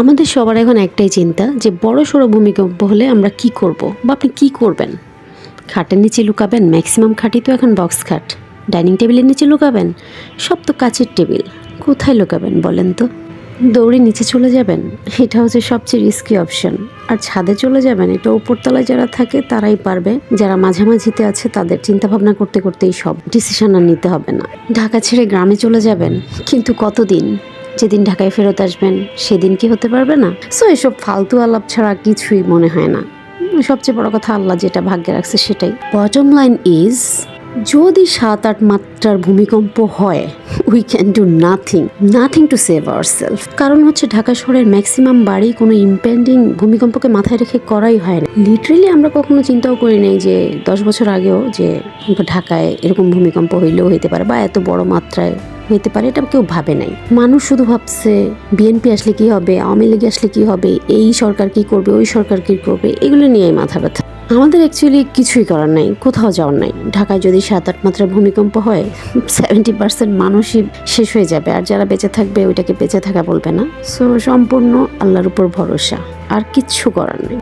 আমাদের সবার এখন একটাই চিন্তা যে বড় সড়ো ভূমিকম্প হলে আমরা কি করব বা আপনি কি করবেন? খাটের নিচে লুকাবেন ম্যাক্সিমাম খাটি তো এখন বক্স খাট। ডাইনিং টেবিলের নিচে লুকাবেন, সব তো কাচের টেবিল। কোথায় লুকাবেন বলেন তো? দৌড়ে নিচে চলে যাবেন, এটা হচ্ছে সবচেয়ে রিস্কি অপশন আর ছাদে চলে যাবেন, এটা উপরতলায় যারা থাকে তারাই পারবে। যারা মাঝামাঝিতে আছে তাদের চিন্তা ভাবনা করতে করতেই সব ডিসিশন আর নিতে হবে না। ঢাকা ছেড়ে গ্রামে চলে যাবেন, কিন্তু কতদিন? যেদিন ঢাকায় ফেরত আসবেন, সেদিন কি হতে পারবে না? সো এসব ফালতু আলাপ ছাড়া কিছুই মনে হয় না। সবচেয়ে বড় কথা আল্লাহ যেটা ভাগ্যে রাখছে সেটাই। বটম লাইন ইজ যদি সাত আট মাত্রার ভূমিকম্প হয় we can do nothing nothing to save our self কারণ হচ্ছে ঢাকা শহরের ম্যাক্সিমাম বাড়ি কোনো ইম্পেন্ডিং ভূমিকম্পকে মাথায় রেখে করাই হয় না। লিটারেলি আমরা কখনো চিন্তাও করি নাই যে দশ বছর আগেও যে ঢাকায় এরকম ভূমিকম্প হইলেও হইতে পারে বা এত বড় মাত্রায় হইতে পারে, এটা কেউ ভাবে নাই। মানুষ শুধু ভাবছে, বিএনপি আসলে কি হবে, আওয়ামী লীগ আসলে কি হবে, এই সরকার কি করবে, ওই সরকার কি করবে, এগুলো নিয়েই মাথা ব্যথা। আমাদের অ্যাকচুয়ালি কিছুই করার নাই, কোথাও যাওয়ার নাই। ঢাকায় যদি সাত আট মাত্রার ভূমিকম্প হয় সেভেন্টি পার্সেন্ট মানুষই শেষ হয়ে যাবে। আর যারা বেঁচে থাকবে, ওইটাকে বেঁচে থাকা বলবে না। সো সম্পূর্ণ আল্লাহর উপর ভরসা। আর কিচ্ছু করার নেই।